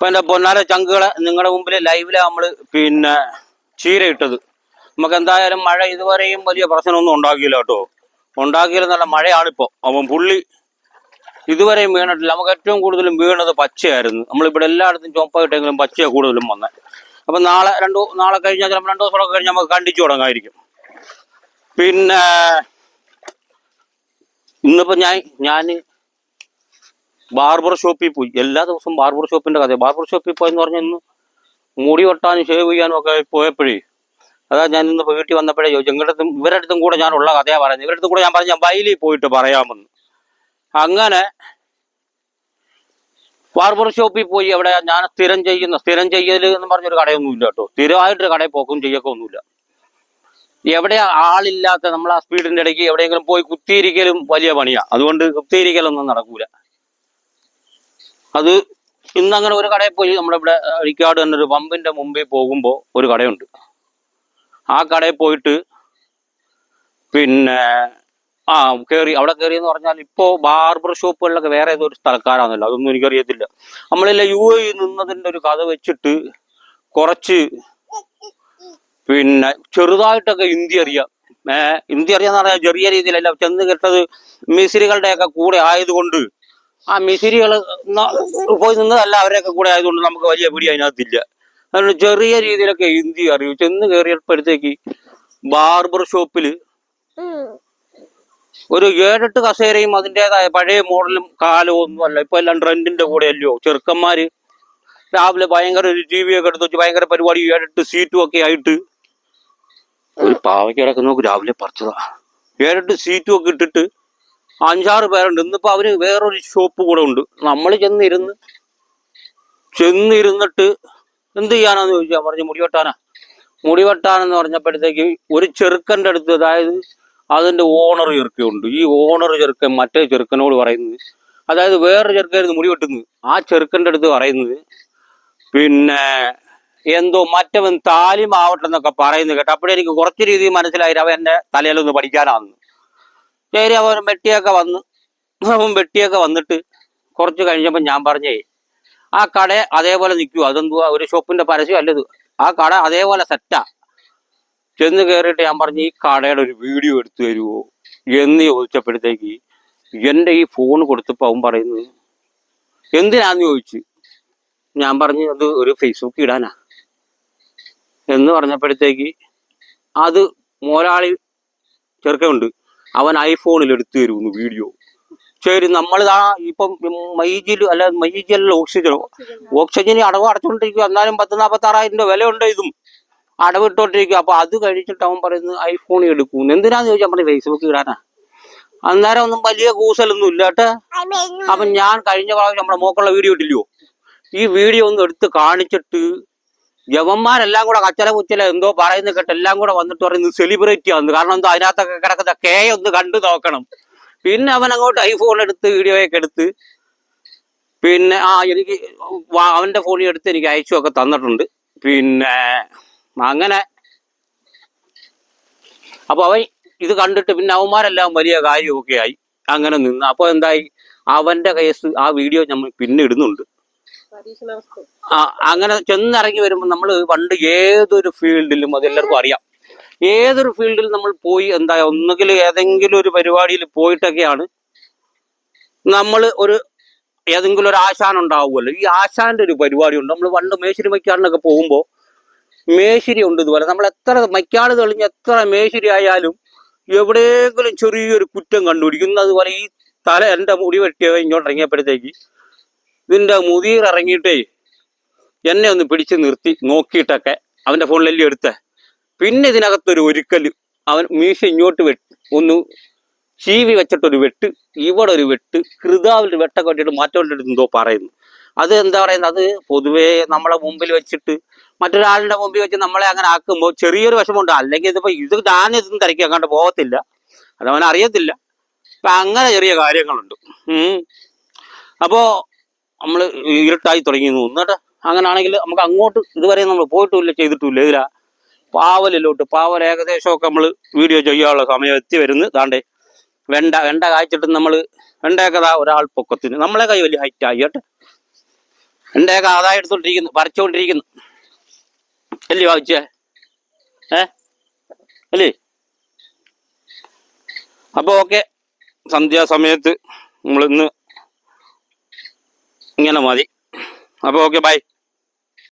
അപ്പൊ എന്റെ പൊന്നാല ചങ്കുകളെ നിങ്ങളുടെ മുമ്പിൽ ലൈവിൽ നമ്മൾ പിന്നെ ചീര ഇട്ടത് നമുക്ക് എന്തായാലും മഴ ഇതുവരെയും വലിയ പ്രശ്നമൊന്നും ഉണ്ടാക്കിയില്ല കേട്ടോ. ഉണ്ടാക്കിയില്ല നല്ല മഴയാണിപ്പോ. അവൻ പുള്ളി ഇതുവരെയും വീണിട്ടില്ല. നമുക്ക് ഏറ്റവും കൂടുതലും വീണത് പച്ചയായിരുന്നു. നമ്മളിവിടെ എല്ലായിടത്തും ചുമപ്പായിട്ടെങ്കിലും പച്ചയാണ് കൂടുതലും വന്നത് അപ്പൊ നാളെ രണ്ടു നാളെ കഴിഞ്ഞാൽ ചിലപ്പോൾ രണ്ടു ദിവസമൊക്കെ കഴിഞ്ഞ് നമുക്ക് കണ്ടിച്ചു തുടങ്ങായിരിക്കും. പിന്നെ ഇന്നിപ്പോ ഞാൻ ഞാൻ ബാർബർ ഷോപ്പിൽ പോയി. എല്ലാ ദിവസവും ബാർബർ ഷോപ്പിന്റെ കഥ ബാർബർ ഷോപ്പിൽ പോയെന്ന് പറഞ്ഞാൽ ഇന്ന് മുടി വെട്ടാനും ഷേവ് ചെയ്യാനും ഒക്കെ പോയപ്പോഴേ അതാ ഞാൻ ഇന്ന് വീട്ടിൽ വന്നപ്പോഴേ ചോദിച്ചു ഇവരുടെ അടുത്തും ഇവരുടെ അടുത്തും കൂടെ ഞാൻ ഉള്ള കഥയാണ് പറയുന്നത്. ഇവരുടെ അടുത്തും കൂടെ ഞാൻ പറഞ്ഞ വയലിൽ പോയിട്ട് പറയാമെന്ന്. അങ്ങനെ ബാർബർ ഷോപ്പിൽ പോയി അവിടെ ഞാൻ സ്ഥിരം ചെയ്യുന്ന സ്ഥിരം ചെയ്യൽ എന്ന് പറഞ്ഞൊരു കടയൊന്നും ഇല്ല കേട്ടോ. സ്ഥിരമായിട്ടൊരു കടയിൽ പോക്കും ചെയ്യൊക്കെ ഒന്നുമില്ല. എവിടെ ആളില്ലാത്ത നമ്മൾ ആ സ്പീഡിന്റെ ഇടയ്ക്ക് എവിടെയെങ്കിലും പോയി കുത്തിയിരിക്കലും വലിയ പണിയാണ് അതുകൊണ്ട് കുത്തിയിരിക്കലൊന്നും നടക്കൂല. അത് ഇന്നങ്ങനെ ഒരു കടയിൽ പോയി നമ്മുടെ ഇവിടെ അഴിക്കാട് തന്നെ ഒരു പമ്പിന്റെ മുമ്പിൽ പോകുമ്പോൾ ഒരു കടയുണ്ട്. ആ കടയിൽ പോയിട്ട് പിന്നെ ആ കയറി അവിടെ കയറി എന്ന് പറഞ്ഞാൽ ഇപ്പോ ബാർബർ ഷോപ്പുകളിലൊക്കെ വേറെ ഏതോ ഒരു സ്ഥലക്കാരാണല്ലോ അതൊന്നും എനിക്കറിയത്തില്ല. നമ്മളില്ല യു എ നിന്നതിന്റെ ഒരു കഥ വെച്ചിട്ട് കുറച്ച് പിന്നെ ചെറുതായിട്ടൊക്കെ ഹിന്ദി അറിയാം. ഏഹ് ഹിന്ദി അറിയാന്ന് പറഞ്ഞാൽ ചെറിയ രീതിയിലല്ല ചെന്ന് കേട്ടത് മിസിരികളുടെയൊക്കെ കൂടെ ആയതുകൊണ്ട് ആ മിസിരികൾ പോയി നിന്നതല്ല അവരെയൊക്കെ കൂടെ ആയതുകൊണ്ട് നമുക്ക് വലിയ പിടി അതിനകത്തില്ല. അതുകൊണ്ട് ചെറിയ രീതിയിലൊക്കെ ഹിന്ദി അറിയൂ. ചെന്ന് കയറിയപ്പോഴത്തേക്ക് ബാർബർ ഷോപ്പിൽ ഒരു ഏഴെട്ട് കസേരയും അതിന്റെതായ പഴയ മോഡലും കാലവും ഒന്നും അല്ല. ഇപ്പൊ എല്ലാം ട്രെൻഡിന്റെ കൂടെ അല്ലയോ ചെറുക്കന്മാര് രാവിലെ ഭയങ്കര ഒരു ടി വി ഒക്കെ എടുത്ത് വെച്ച് ഭയങ്കര പരിപാടി ഏഴെട്ട് സീറ്റും ഒക്കെ ആയിട്ട് ഒരു പാവയ്ക്ക് കിടക്കുന്ന രാവിലെ പറിച്ചതാ. ഏഴെട്ട് സീറ്റും ഒക്കെ ഇട്ടിട്ട് അഞ്ചാറ് പേരുണ്ട്. ഇന്നിപ്പോ അവർ വേറൊരു ഷോപ്പ് കൂടെ ഉണ്ട്. നമ്മൾ ചെന്നിരുന്ന് ചെന്നിരുന്നിട്ട് എന്ത് ചെയ്യാനാന്ന് ചോദിച്ചാൽ പറഞ്ഞു മുടി വെട്ടാനാ മുടി വെട്ടാനെന്ന് പറഞ്ഞപ്പോഴത്തേക്ക് ഒരു ചെറുക്കന്റെ അടുത്ത് അതായത് അതിന്റെ ഓണർ ചെറുക്കുണ്ട് ഈ ഓണർ ചെറുക്കൻ മറ്റേ ചെറുക്കനോട് പറയുന്നത് അതായത് വേറൊരു ചെറുക്കായിരുന്നു മുടി വെട്ടുന്നത് ആ ചെറുക്കന്റെ അടുത്ത് പറയുന്നത് പിന്നെ എന്തോ മറ്റവൻ താലിമാവട്ടെന്നൊക്കെ പറയുന്നത് കേട്ടോ. അപ്പോഴെനിക്ക് കുറച്ച് രീതിയിൽ മനസ്സിലായി അവൻ എന്റെ തലയിലൊന്ന് പഠിക്കാനാന്ന്. ശരി അവൻ വെട്ടിയൊക്കെ വന്ന് അവൻ വെട്ടിയൊക്കെ വന്നിട്ട് കുറച്ച് കഴിഞ്ഞപ്പോൾ ഞാൻ പറഞ്ഞേ ആ കട അതേപോലെ നിൽക്കൂ. അതെന്തുവാ? ഒരു ഷോപ്പിന്റെ പരസ്യം അല്ലത് ആ കട അതേപോലെ സെറ്റാ ചെന്ന് കയറിയിട്ട് ഞാൻ പറഞ്ഞു ഈ കടയുടെ ഒരു വീഡിയോ എടുത്തു തരുമോ എന്ന് ചോദിച്ചപ്പോഴത്തേക്ക് എന്റെ ഈ ഫോൺ കൊടുത്തപ്പോൾ അവൻ പറയുന്നത് എന്തിനാന്ന് ചോദിച്ചു? ഞാൻ പറഞ്ഞു അത് ഒരു ഫേസ്ബുക്ക് ഇടാനാ. എന്ന് പറഞ്ഞപ്പോഴത്തേക്ക് അത് മോലാളി ചെറുക്കമുണ്ട് അവൻ ഐഫോണിൽ എടുത്തു തരുന്നു വീഡിയോ ശരി നമ്മളിതാ ഇപ്പം മൈജിൽ അല്ല മൈജിൽ ഓക്സിജനോ ഓക്സിജന് അടവ് അടച്ചുകൊണ്ടിരിക്കുക എന്നാലും പത്ത് നാൽപ്പത്തി ആറായിരം രൂപ വിലയുണ്ട് ഇതും. അടവിട്ടോണ്ടിരിക്കും അപ്പൊ അത് കഴിച്ചിട്ട് അവൻ പറയുന്നത് ഐഫോൺ എടുക്കും. എന്തിനാന്ന് ചോദിച്ചാൽ പറഞ്ഞു ഫേസ്ബുക്ക് ഇടാനാ. അന്നേരം ഒന്നും വലിയ കൂസലൊന്നും ഇല്ല കേട്ടെ. അപ്പൊ ഞാൻ കഴിഞ്ഞ പ്രാവശ്യം നമ്മുടെ മോക്കുള്ള വീഡിയോ ഇട്ടില്ലയോ? ഈ വീഡിയോ ഒന്ന് എടുത്ത് കാണിച്ചിട്ട് യവന്മാരെല്ലാം കൂടെ കച്ചല കുച്ചല എന്തോ പറയുന്ന കേട്ട് എല്ലാം കൂടെ വന്നിട്ട് പറയുന്നത് സെലിബ്രിറ്റി ആണെന്ന് കാരണം എന്തോ അതിനകത്തൊക്കെ കിടക്കുന്ന കേ ഒന്ന് കണ്ടു നോക്കണം. പിന്നെ അവൻ അങ്ങോട്ട് ഐഫോൺ എടുത്ത് വീഡിയോ ഒക്കെ എടുത്ത് പിന്നെ ആ എനിക്ക് അവന്റെ ഫോണിൽ എടുത്ത് എനിക്ക് അയച്ചു ഒക്കെ തന്നിട്ടുണ്ട്. പിന്നെ അങ്ങനെ. അപ്പൊ അവൻ ഇത് കണ്ടിട്ട് പിന്നെ അവന്മാരെല്ലാം വലിയ കാര്യമൊക്കെ ആയി അങ്ങനെ നിന്ന്. അപ്പൊ എന്തായി? അവന്റെ കേസ് ആ വീഡിയോ നമ്മൾ പിന്നെ ഇടുന്നുണ്ട്. അങ്ങനെ ചെന്നിറങ്ങി വരുമ്പോൾ നമ്മൾ പണ്ട് ഏതൊരു ഫീൽഡിലും അത് എല്ലാവർക്കും അറിയാം. ഏതൊരു ഫീൽഡിൽ നമ്മൾ പോയി എന്താ ഒന്നുകിൽ ഏതെങ്കിലും ഒരു പരിപാടിയിൽ പോയിട്ടൊക്കെയാണ് നമ്മൾ ഒരു ഏതെങ്കിലും ഒരു ആശാൻ ഉണ്ടാവുമല്ലോ. ഈ ആശാന്റെ ഒരു പരിപാടി ഉണ്ട്. നമ്മൾ പണ്ട് മേശിരി മയ്ക്കാടിനൊക്കെ പോകുമ്പോൾ മേശിരി ഉണ്ട് ഇതുപോലെ. നമ്മൾ എത്ര മയ്ക്കാട് തെളിഞ്ഞ് എത്ര മേശിരി ആയാലും എവിടെയെങ്കിലും ചെറിയൊരു കുറ്റം കണ്ടുപിടിക്കുന്നു അതുപോലെ ഈ തല എന്റെ മുടി വെട്ടിയ ഇങ്ങോട്ട് ഇറങ്ങിയപ്പോഴത്തേക്ക് ഇതിന്റെ മുതിർ ഇറങ്ങിയിട്ടേ എന്നെ ഒന്ന് പിടിച്ച് നിർത്തി നോക്കിയിട്ടൊക്കെ അവന്റെ ഫോണിലല്ലേ എടുത്തേ. പിന്നെ ഇതിനകത്തൊരു ഒരുക്കൽ അവൻ മീശ ഇങ്ങോട്ട് വെട്ട് ഒന്ന് ചീവി വെച്ചിട്ടൊരു വെട്ട് ഇവിടെ ഒരു വെട്ട് കൃതാവിൽ വെട്ടൊക്കെ വെട്ടിട്ട് മറ്റവരുടെ എന്തോ പറയുന്നു. അത് എന്താ പറയുന്നത്? അത് പൊതുവേ നമ്മളെ മുമ്പിൽ വെച്ചിട്ട് മറ്റൊരാളുടെ മുമ്പിൽ വെച്ച് നമ്മളെ അങ്ങനെ ആക്കുമ്പോൾ ചെറിയൊരു വിഷമമുണ്ട്. അല്ലെങ്കിൽ ഇതിപ്പോ ഇത് ഞാൻ തിരക്കി അങ്ങോട്ട് പോകത്തില്ല. അതവൻ അറിയത്തില്ല അപ്പൊ അങ്ങനെ ചെറിയ കാര്യങ്ങളുണ്ട്. ഉം. അപ്പോ നമ്മൾ ഇരുട്ടായി തുടങ്ങി എന്നിട്ട് അങ്ങനാണെങ്കിൽ നമുക്ക് അങ്ങോട്ട് ഇതുവരെ നമ്മൾ പോയിട്ടുമില്ല ചെയ്തിട്ടുമില്ല ഇതിലാ പാവലിലോട്ട് പാവൽ ഏകദേശമൊക്കെ നമ്മൾ വീഡിയോ ചെയ്യാനുള്ള സമയം എത്തി വരുന്നു. താണ്ടേ വെണ്ട വെണ്ട കായ്ച്ചിട്ട് നമ്മൾ വെണ്ടയൊക്കെ ഒരാൾ പൊക്കത്തിന്. നമ്മളെ കൈ വലിയ ഹൈറ്റ് ആയി കേട്ടെ. വെണ്ടയൊക്കെ ആദായം എടുത്തോണ്ടിരിക്കുന്നു പറിച്ചുകൊണ്ടിരിക്കുന്നു അല്ലേ വായിച്ചേ ഏ? അല്ലേ? അപ്പോൾ ഓക്കെ. സന്ധ്യാസമയത്ത് നമ്മളിന്ന് ഇങ്ങനെ മതി. അപ്പോൾ ഓക്കെ ബൈ